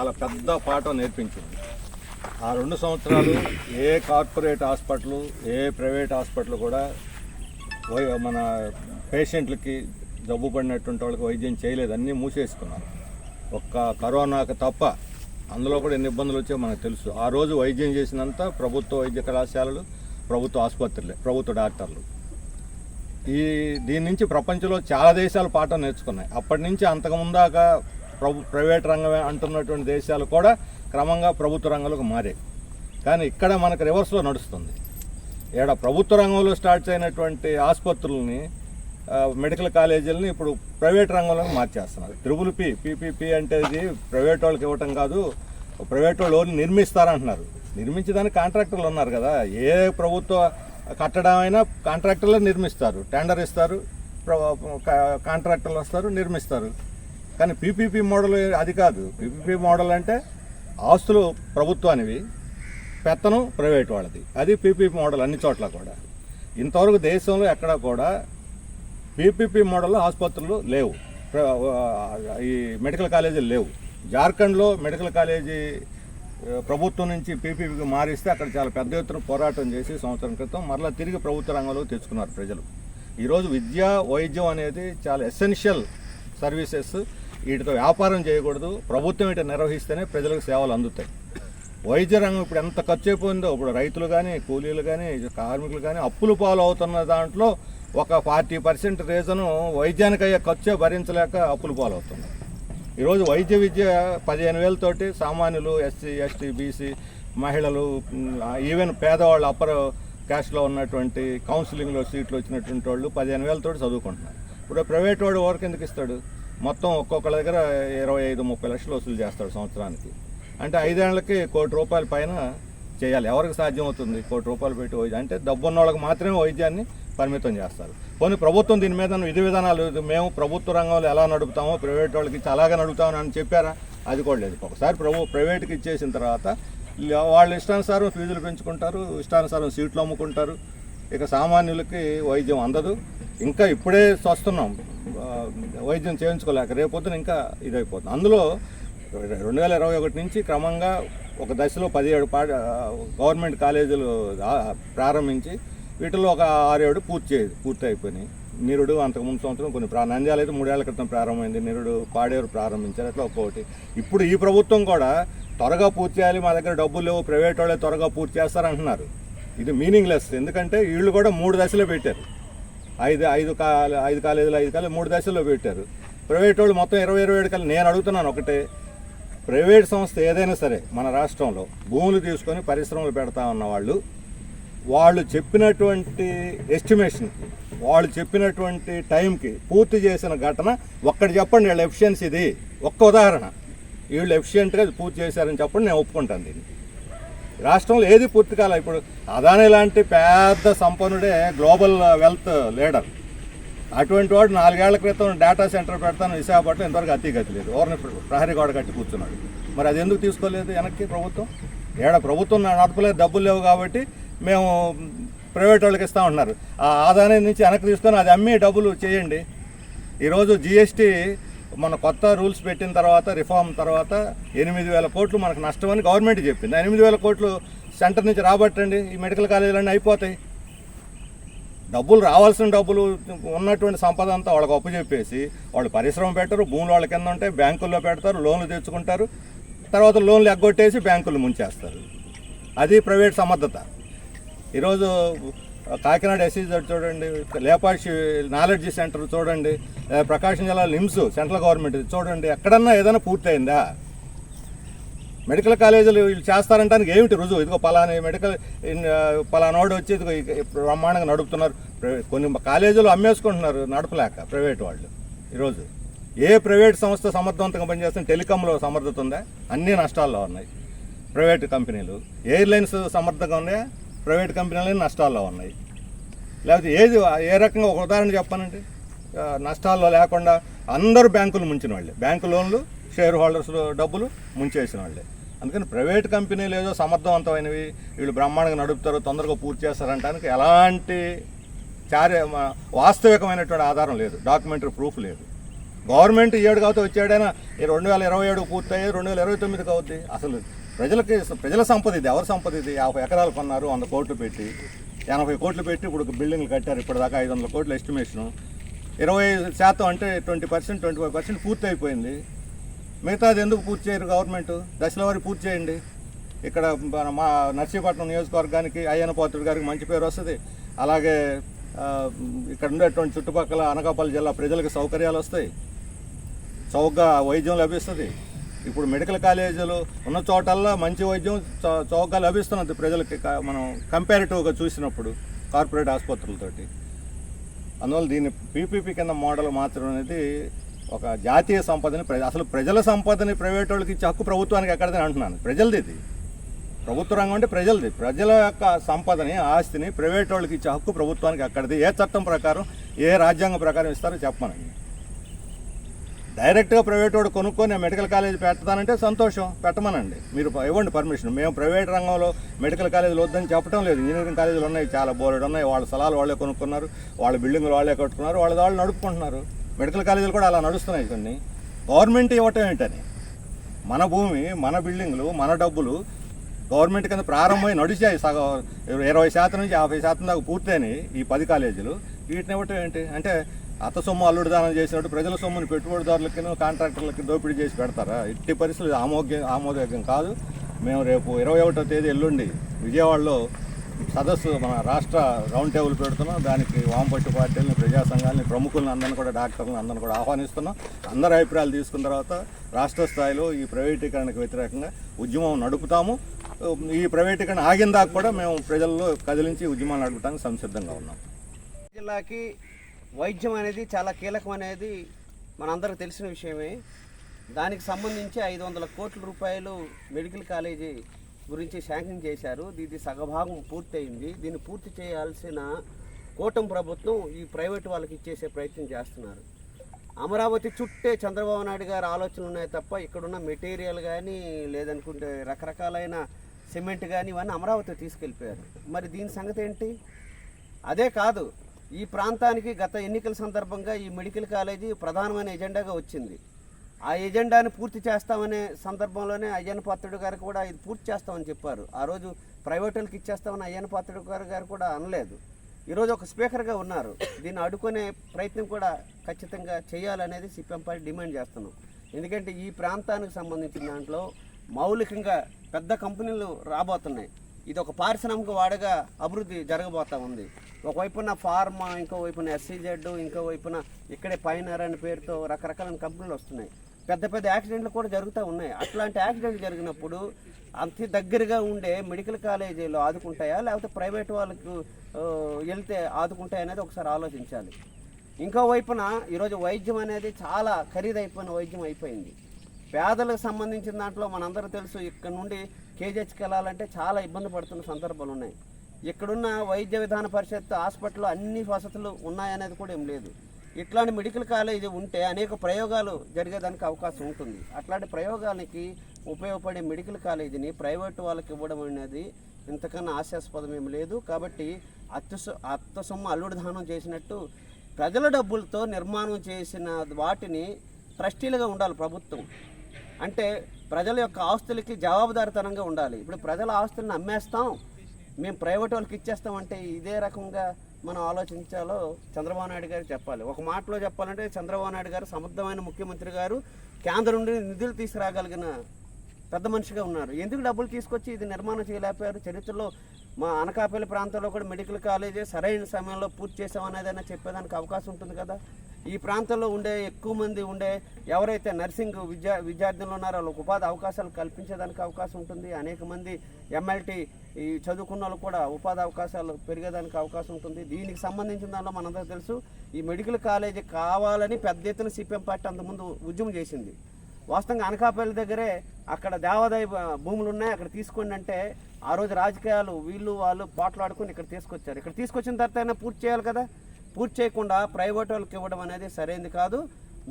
చాలా పెద్ద పాఠం నేర్పించింది. ఆ రెండు సంవత్సరాలు ఏ కార్పొరేట్ హాస్పిటల్ ఏ ప్రైవేట్ హాస్పిటల్ కూడా మన పేషెంట్లకి జబ్బు పడినటువంటి వాళ్ళకి వైద్యం చేయలేదు. అన్నీ మూసేసుకున్నారు ఒక్క కరోనాకు తప్ప అందులో కూడా ఎన్ని ఇబ్బందులు వచ్చాయో మనకు తెలుసు. ఆ రోజు వైద్యం చేసినంత ప్రభుత్వ వైద్య కళాశాలలు ప్రభుత్వ ఆసుపత్రులే ప్రభుత్వ డాక్టర్లు. ఈ దీని నుంచి ప్రపంచంలో చాలా దేశాలు పాఠం నేర్చుకున్నాయి. అప్పటి నుంచి అంతకుముందాక ప్రభు ప్రైవేట్ రంగమే అంటున్నటువంటి దేశాలు కూడా క్రమంగా ప్రభుత్వ రంగంలోకి మారాయి. కానీ ఇక్కడ మనకు రివర్స్లో నడుస్తుంది. ఇక్కడ ప్రభుత్వ రంగంలో స్టార్ట్ అయినటువంటి ఆసుపత్రులని మెడికల్ కాలేజీలని ఇప్పుడు ప్రైవేట్ రంగంలోకి మార్చేస్తున్నారు. త్రిబుల్ పి పీపీపీ అంటే ఇది ప్రైవేట్ వాళ్ళకి ఇవ్వటం కాదు ప్రైవేట్ వాళ్ళు ఓన్లీ నిర్మిస్తారంటున్నారు. నిర్మించడానికి కాంట్రాక్టర్లు ఉన్నారు కదా. ఏ ప్రభుత్వ కట్టడం అయినా కాంట్రాక్టర్లే నిర్మిస్తారు. టెండర్ ఇస్తారు కాంట్రాక్టర్లు వస్తారు నిర్మిస్తారు. కానీ పీపీపీ మోడల్ అది కాదు. పీపీపీ మోడల్ అంటే ఆస్తులు ప్రభుత్వానివి పెత్తనం ప్రైవేట్ వాళ్ళది. అది పీపీపీ మోడల్ అన్ని చోట్ల కూడా. ఇంతవరకు దేశంలో ఎక్కడ కూడా పీపీపీ మోడల్ ఆసుపత్రులు లేవు. ఈ మెడికల్ కాలేజీలు లేవు. జార్ఖండ్లో మెడికల్ కాలేజీ ప్రభుత్వం నుంచి పీపీపీకి మారిస్తే అక్కడ చాలా పెద్ద ఎత్తున పోరాటం చేసి సంవత్సరం క్రితం మరలా తిరిగి ప్రభుత్వ రంగంలో తెచ్చుకున్నారు ప్రజలు. ఈరోజు విద్య వైద్యం అనేది చాలా ఎసెన్షియల్ సర్వీసెస్ వీటితో వ్యాపారం చేయకూడదు. ప్రభుత్వం ఇటు నిర్వహిస్తేనే ప్రజలకు సేవలు అందుతాయి. వైద్య రంగం ఇప్పుడు ఎంత ఖర్చు అయిపోయిందో ఇప్పుడు రైతులు కానీ కూలీలు కానీ కార్మికులు కానీ అప్పులు పాలు అవుతున్న దాంట్లో ఒక ఫార్టీ పర్సెంట్ రీజను వైద్యానికి అయ్యే ఖర్చే భరించలేక అప్పులు పాలు అవుతున్నారు ఈరోజు వైద్య విద్య పదిహేను వేలతోటి సామాన్యులు ఎస్సీ ఎస్టీ బీసీ మహిళలు ఈవెన్ పేదవాళ్ళు అప్పర్ క్యాస్ట్లో ఉన్నటువంటి కౌన్సిలింగ్లో సీట్లు వచ్చినటువంటి వాళ్ళు పదిహేను వేలతోటి చదువుకుంటున్నారు. ఇప్పుడు ప్రైవేట్ వాడు ఎవరికి ఎందుకు ఇస్తాడు? మొత్తం ఒక్కొక్కళ్ళ దగ్గర ఇరవై ఐదు ముప్పై లక్షలు వసూలు చేస్తాడు సంవత్సరానికి. అంటే ఐదేళ్ళకి కోటి రూపాయల పైన చేయాలి. ఎవరికి సాధ్యం అవుతుంది? కోటి రూపాయలు పెట్టి వైద్యం. అంటే డబ్బున్న వాళ్ళకి మాత్రమే వైద్యాన్ని పరిమితం చేస్తారు. కొన్ని ప్రభుత్వం దీని మీద విధి విధానాలు మేము ప్రభుత్వ రంగంలో ఎలా నడుపుతామో ప్రైవేట్ వాళ్ళకి చాలాగా అలాగే నడుపుతామని అని చెప్పారా? అది కూడా లేదు. ఒకసారి ప్రభు ప్రైవేట్కి ఇచ్చేసిన తర్వాత వాళ్ళ ఇష్టానుసారం ఫీజులు పెంచుకుంటారు ఇష్టానుసారం సీట్లు అమ్ముకుంటారు. ఇక సామాన్యులకి వైద్యం అందదు. ఇంకా ఇప్పుడే వస్తున్నాం వైద్యం చేయించుకోలేక రేపొద్దున ఇంకా ఇదైపోతుంది. అందులో రెండు వేల ఇరవై ఒకటి నుంచి క్రమంగా ఒక దశలో పదిహేడు పా గవర్నమెంట్ కాలేజీలు ప్రారంభించి వీటిలో ఒక ఆరేడు పూర్తి పూర్తి అయిపోయినాయి నిరుడు అంతకుముందు సంవత్సరం కొన్ని ప్రా నంద్యాల అయితే మూడేళ్ళ క్రితం ప్రారంభమైంది. నిరుడు పాడేరు ప్రారంభించారు. అట్లా ఒక్కొక్కటి. ఇప్పుడు ఈ ప్రభుత్వం కూడా త్వరగా పూర్తి చేయాలి మా దగ్గర డబ్బులు లేవు ప్రైవేట్ వాళ్ళే త్వరగా పూర్తి చేస్తారంటున్నారు. ఇది మీనింగ్లెస్ ఎందుకంటే వీళ్ళు కూడా మూడు దశలో పెట్టారు. ఐదు ఐదు కాలు ఐదు కాలేజీలు ఐదు కాలేజీలు మూడు దశల్లో పెట్టారు. ప్రైవేట్ వాళ్ళు మొత్తం ఇరవై ఇరవై ఏడు నేను అడుగుతున్నాను ఒకటే. ప్రైవేట్ సంస్థ ఏదైనా సరే మన రాష్ట్రంలో భూములు తీసుకొని పరిశ్రమలు పెడతా ఉన్న వాళ్ళు వాళ్ళు చెప్పినటువంటి ఎస్టిమేషన్ వాళ్ళు చెప్పినటువంటి టైంకి పూర్తి చేసిన ఘటన ఒక్కటి చెప్పండి వీళ్ళ ఎఫిషియన్సీ ఇది. ఒక్క ఉదాహరణ. వీళ్ళు ఎఫిషియెంట్గా పూర్తి చేశారని చెప్పండి నేను ఒప్పుకుంటాను దీన్ని. రాష్ట్రంలో ఏది పూర్తి కాల ఇప్పుడు అదాని లాంటి పెద్ద సంపన్నుడే గ్లోబల్ వెల్త్ లీడర్. అటువంటి వాడు నాలుగేళ్ళ క్రితం డేటా సెంటర్ పెడతాను విశాఖపట్నం ఇంతవరకు అతి గతి లేదు. ఓర్ని ప్రహరీ గోడ కట్టి కూర్చున్నాడు. మరి అది ఎందుకు తీసుకోలేదు వెనక్కి ప్రభుత్వం? ఏడ ప్రభుత్వం నడపలేదు డబ్బులు లేవు కాబట్టి మేము ప్రైవేట్ వాళ్ళకి ఇస్తా ఉంటున్నారు. ఆ ఆదాయం నుంచి వెనక్కి తీసుకొని అది అమ్మి డబ్బులు చేయండి. ఈరోజు జిఎస్టీ మన కొత్త రూల్స్ పెట్టిన తర్వాత రిఫార్మ్ తర్వాత ఎనిమిది వేల కోట్లు మనకు నష్టమని గవర్నమెంట్ చెప్పింది. ఎనిమిది వేల కోట్లు సెంటర్ నుంచి రాబట్టండి. ఈ మెడికల్ కాలేజీలన్నీ అయిపోతాయి. డబ్బులు రావాల్సిన డబ్బులు ఉన్నటువంటి సంపద అంతా వాళ్ళకి అప్పు చెప్పేసి వాళ్ళు పరిశ్రమ పెట్టరు భూములు వాళ్ళ కింద ఉంటాయి బ్యాంకుల్లో పెడతారు లోన్లు తెచ్చుకుంటారు. తర్వాత లోన్లు ఎగ్గొట్టేసి బ్యాంకులు ముంచేస్తారు. అది ప్రైవేట్ సమర్థత. ఈరోజు కాకినాడ ఎస్సీజెడ్ చూడండి లేపాక్షి నాలెడ్జ్ సెంటర్ చూడండి ప్రకాశం జిల్లా నిమ్స్ సెంట్రల్ గవర్నమెంట్ చూడండి ఎక్కడన్నా ఏదైనా పూర్తయిందా? మెడికల్ కాలేజీలు వీళ్ళు చేస్తారంటానికి ఏమిటి రుజువు? ఇదిగో పలాని మెడికల్ పలానాడు వచ్చి ఇదిగో బ్రహ్మాండంగా నడుపుతున్నారు. కొన్ని కాలేజీలు అమ్మేసుకుంటున్నారు నడపలేక ప్రైవేట్ వాళ్ళు ఈరోజు. ఏ ప్రైవేట్ సంస్థ సమర్థవంతంగా పనిచేస్తుంది? టెలికాంలో సమర్థత ఉందా? అన్ని నష్టాల్లో ఉన్నాయి. ప్రైవేట్ కంపెనీలు. ఎయిర్లైన్స్ సమర్థంగా ఉన్నాయా? ప్రైవేట్ కంపెనీలు నష్టాల్లో ఉన్నాయి. లేకపోతే ఏది ఏ రకంగా ఒక ఉదాహరణ చెప్పానండి నష్టాల్లో లేకుండా అందరూ బ్యాంకులు ముంచిన వాళ్ళే. బ్యాంకు లోన్లు షేర్ హోల్డర్స్ డబ్బులు ముంచేసిన వాళ్ళే. అందుకని ప్రైవేట్ కంపెనీలు ఏదో సమర్థవంతమైనవి వీళ్ళు బ్రహ్మాండంగా నడుపుతారు తొందరగా పూర్తి చేస్తారంటానికి ఎలాంటి చార్య వాస్తవికమైనటువంటి ఆధారం లేదు. డాక్యుమెంటరీ ప్రూఫ్ లేదు. గవర్నమెంట్ ఏడు కాబట్టి వచ్చేడైనా ఈ రెండు వేల ఇరవై ఏడు పూర్తయ్యేది రెండు వేల ఇరవై తొమ్మిదికి అవుద్ది. అసలు ప్రజలకి ప్రజల సంపద ఇది ఎవరి సంపద ఇది? యాభై ఎకరాలు కొన్నారు వంద కోట్లు పెట్టి ఎనభై కోట్లు పెట్టి ఇప్పుడు బిల్డింగ్లు కట్టారు ఇప్పటిదాకా ఐదు వందల కోట్ల ఎస్టిమేషను ఇరవై శాతం అంటే twenty percent twenty five percent పూర్తి అయిపోయింది. మిగతాది ఎందుకు పూర్తి చేయరు గవర్నమెంట్ దశల వారి పూర్తి చేయండి. ఇక్కడ మన మా నర్సీపట్నం నియోజకవర్గానికి అయ్యన పాత్రుడు గారికి మంచి పేరు వస్తుంది. అలాగే ఇక్కడ ఉండేటువంటి చుట్టుపక్కల అనకాపల్లి జిల్లా ప్రజలకు సౌకర్యాలు వస్తాయి. చౌకగా వైద్యం లభిస్తుంది. ఇప్పుడు మెడికల్ కాలేజీలు ఉన్న చోటల్లో మంచి వైద్యం చౌకగా లభిస్తున్నది ప్రజలకి మనం కంపారిటివ్గా చూసినప్పుడు కార్పొరేట్ ఆసుపత్రులతోటి. అందువల్ల దీన్ని పీపీపీ కింద మోడల్ మాత్రం అనేది ఒక జాతీయ సంపదని అసలు ప్రజల సంపదని ప్రైవేట్ వాళ్ళకి ఇచ్చే హక్కు ప్రభుత్వానికి ఎక్కడదని అంటున్నాను. ప్రజలది ఇది. ప్రభుత్వ రంగం అంటే ప్రజలది. ప్రజల యొక్క సంపదని ఆస్తిని ప్రైవేట్ వాళ్ళకి ఇచ్చే హక్కు ప్రభుత్వానికి అక్కడిది ఏ చట్టం ప్రకారం ఏ రాజ్యాంగం ప్రకారం ఇస్తారో చెప్పమనండి. డైరెక్ట్గా ప్రైవేట్ వాడు కొనుక్కొని మెడికల్ కాలేజ్ పెడతానంటే సంతోషం పెట్టమనండి. మీరు ఇవ్వండి పర్మిషన్. మేము ప్రైవేట్ రంగంలో మెడికల్ కాలేజీలు వద్దని చెప్పడం లేదు. ఇంజనీరింగ్ కాలేజీలు ఉన్నాయి చాలా బోర్డు ఉన్నాయి. వాళ్ళ స్థలాలు వాళ్ళే కొనుక్కున్నారు వాళ్ళ బిల్డింగ్లు వాళ్ళే కట్టుకున్నారు వాళ్ళ వాళ్ళు నడుపుకుంటున్నారు. మెడికల్ కాలేజీలు కూడా అలా నడుస్తున్నాయి కొన్ని. గవర్నమెంట్ ఇవ్వటం ఏంటని? మన భూమి మన బిల్డింగ్లు మన డబ్బులు గవర్నమెంట్ కింద ప్రారంభమై నడిచాయి. సగం ఇరవై శాతం నుంచి యాభై శాతం దాకా పూర్తయినాయి ఈ పది కాలేజీలు. వీటిని ఇవ్వటం ఏంటి? అంటే అత్త సొమ్ము అల్లుడు దానం చేసినట్టు ప్రజల సొమ్ముని పెట్టుబడిదారులకి కాంట్రాక్టర్లకి దోపిడీ చేసి పెడతారా? ఇట్టి పరిస్థితులు ఆమోగ్యం ఆమోదయోగ్యం కాదు. మేము రేపు ఇరవై ఒకటో తేదీ ఎల్లుండి విజయవాడలో సదస్సు మన రాష్ట్ర రౌండ్ టేబుల్ పెడుతున్నాం. దానికి వామపట్టు పార్టీలని ప్రజా సంఘాలని ప్రముఖులను అందరిని కూడా డాక్టర్లను అందరిని కూడా ఆహ్వానిస్తున్నాం. అందరి అభిప్రాయాలు తీసుకున్న తర్వాత రాష్ట్ర స్థాయిలో ఈ ప్రైవేటీకరణకు వ్యతిరేకంగా ఉద్యమం నడుపుతాము. ఈ ప్రైవేటీకరణ ఆగిన దాకా కూడా మేము ప్రజల్లో కదిలించి ఉద్యమాలు నడపడానికి సంసిద్ధంగా ఉన్నాం. జిల్లాకి వైద్యం అనేది చాలా కీలకం అనేది మనందరికి తెలిసిన విషయమే. దానికి సంబంధించి ఐదు వందల కోట్ల రూపాయలు మెడికల్ కాలేజీ గురించి శాంక్షన్ చేశారు. ఇది సగభాగం పూర్తయింది. దీన్ని పూర్తి చేయాల్సిన కూటమి ప్రభుత్వం ఈ ప్రైవేట్ వాళ్ళకి ఇచ్చేసే ప్రయత్నం చేస్తున్నారు. అమరావతి చుట్టే చంద్రబాబు నాయుడు గారి ఆలోచనలు ఉన్నాయి తప్ప ఇక్కడున్న మెటీరియల్ కానీ లేదనుకుంటే రకరకాలైన సిమెంట్ కానీ ఇవన్నీ అమరావతి తీసుకెళ్ళిపోయారు. మరి దీని సంగతి ఏంటి? అదే కాదు. ఈ ప్రాంతానికి గత ఎన్నికల సందర్భంగా ఈ మెడికల్ కాలేజీ ప్రధానమైన ఎజెండాగా వచ్చింది. ఆ ఎజెండాని పూర్తి చేస్తామనే సందర్భంలోనే అయ్యన్న పాత్రుడు గారు కూడా ఇది పూర్తి చేస్తామని చెప్పారు. ఆ రోజు ప్రైవేట్ వాళ్ళకి ఇచ్చేస్తామని అయ్యన్న పాత్రుడు గారు గారు కూడా అనలేదు. ఈరోజు ఒక స్పీకర్గా ఉన్నారు. దీన్ని అడుకునే ప్రయత్నం కూడా ఖచ్చితంగా చేయాలనేది సిపిఎం పార్టీ డిమాండ్ చేస్తున్నాం. ఎందుకంటే ఈ ప్రాంతానికి సంబంధించిన దాంట్లో మౌలికంగా పెద్ద కంపెనీలు రాబోతున్నాయి. ఇది ఒక పారిశ్రామిక వాడగా అభివృద్ధి జరగబోతా ఉంది. ఒకవైపున ఫార్మా ఇంకో వైపున ఎస్సీజెడ్ ఇంకో వైపున ఇక్కడే పైనర్ అనే పేరుతో రకరకాల కంపెనీలు వస్తున్నాయి. పెద్ద పెద్ద యాక్సిడెంట్లు కూడా జరుగుతూ ఉన్నాయి. అట్లాంటి యాక్సిడెంట్ జరిగినప్పుడు అంత దగ్గరగా ఉండే మెడికల్ కాలేజీలు ఆదుకుంటాయా? లేకపోతే ప్రైవేట్ వాళ్ళకు వెళ్తే ఆదుకుంటాయి అనేది ఒకసారి ఆలోచించాలి. ఇంకో వైపున ఈరోజు వైద్యం అనేది చాలా ఖరీదైపోయిన వైద్యం అయిపోయింది. పేదలకు సంబంధించిన దాంట్లో మనందరూ తెలుసు ఇక్కడ నుండి కేజీహెచ్కి వెళ్ళాలంటే చాలా ఇబ్బంది పడుతున్న సందర్భాలు ఉన్నాయి. ఇక్కడున్న వైద్య విధాన పరిషత్ హాస్పిటల్లో అన్ని వసతులు ఉన్నాయనేది కూడా ఏం లేదు. ఇట్లాంటి మెడికల్ కాలేజీ ఉంటే అనేక ప్రయోగాలు జరిగేదానికి అవకాశం ఉంటుంది. అట్లాంటి ప్రయోగాలకి ఉపయోగపడే మెడికల్ కాలేజీని ప్రైవేట్ వాళ్ళకి ఇవ్వడం అనేది ఇంతకన్నా ఆశాస్పదం ఏం లేదు. కాబట్టి అత్త అత్త సొమ్ము అల్లుడు దానం చేసినట్టు ప్రజల డబ్బులతో నిర్మాణం చేసిన వాటిని ట్రస్టీలుగా ఉండాలి ప్రభుత్వం. అంటే ప్రజల యొక్క ఆస్తులకి జవాబుదారితనంగా ఉండాలి. ఇప్పుడు ప్రజల ఆస్తులను అమ్మేస్తాం మేము ప్రైవేట్ వాళ్ళకి ఇచ్చేస్తామంటే ఇదే రకంగా మనం ఆలోచించాలో చంద్రబాబు నాయుడు గారు చెప్పాలి. ఒక మాటలో చెప్పాలంటే చంద్రబాబు నాయుడు గారు సమర్థమైన ముఖ్యమంత్రి గారు కేంద్రం నుండి నిధులు తీసుకురాగలిగిన పెద్ద మనిషిగా ఉన్నారు. ఎందుకు డబ్బులు తీసుకొచ్చి ఇది నిర్మాణం చేయలేకపోయారు? చరిత్రలో మా అనకాపల్లి ప్రాంతంలో కూడా మెడికల్ కాలేజీ సరైన సమయంలో పూర్తి చేసామనేదైనా చెప్పేదానికి అవకాశం ఉంటుంది కదా? ఈ ప్రాంతంలో ఉండే ఎక్కువ మంది ఉండే ఎవరైతే నర్సింగ్ విద్యా విద్యార్థులు ఉన్నారో వాళ్ళకి ఉపాధి అవకాశాలు కల్పించేదానికి అవకాశం ఉంటుంది. అనేక మంది ఎంఎల్టీ ఈ చదువుకున్న వాళ్ళు కూడా ఉపాధి అవకాశాలు పెరిగేదానికి అవకాశం ఉంటుంది. దీనికి సంబంధించిన దానిలో మనందరూ తెలుసు ఈ మెడికల్ కాలేజీ కావాలని పెద్ద ఎత్తున సిపిఎం పార్టీ అంతకుముందు ఉద్యమం చేసింది. వాస్తవంగా అనకాపల్లి దగ్గరే అక్కడ దేవాదాయ భూములు ఉన్నాయి. అక్కడ తీసుకోండి అంటే ఆ రోజు రాజకీయాలు వీళ్ళు వాళ్ళు పోట్లాడుకుని ఇక్కడ తీసుకొచ్చారు. ఇక్కడ తీసుకొచ్చిన తర్వాత అయినా పూర్తి చేయాలి కదా? పూర్తి చేయకుండా ప్రైవేట్ వాళ్ళకి ఇవ్వడం అనేది సరైనది కాదు.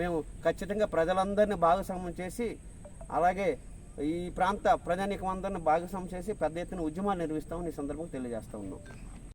మేము ఖచ్చితంగా ప్రజలందరినీ భాగస్వామ్యం చేసి అలాగే ఈ ప్రాంత ప్రజానీకం అందరిని భాగస్వామ్యం చేసి పెద్ద ఎత్తున ఉద్యమాలు నిర్వహిస్తామని ఈ సందర్భంగా తెలియజేస్తా ఉన్నాం.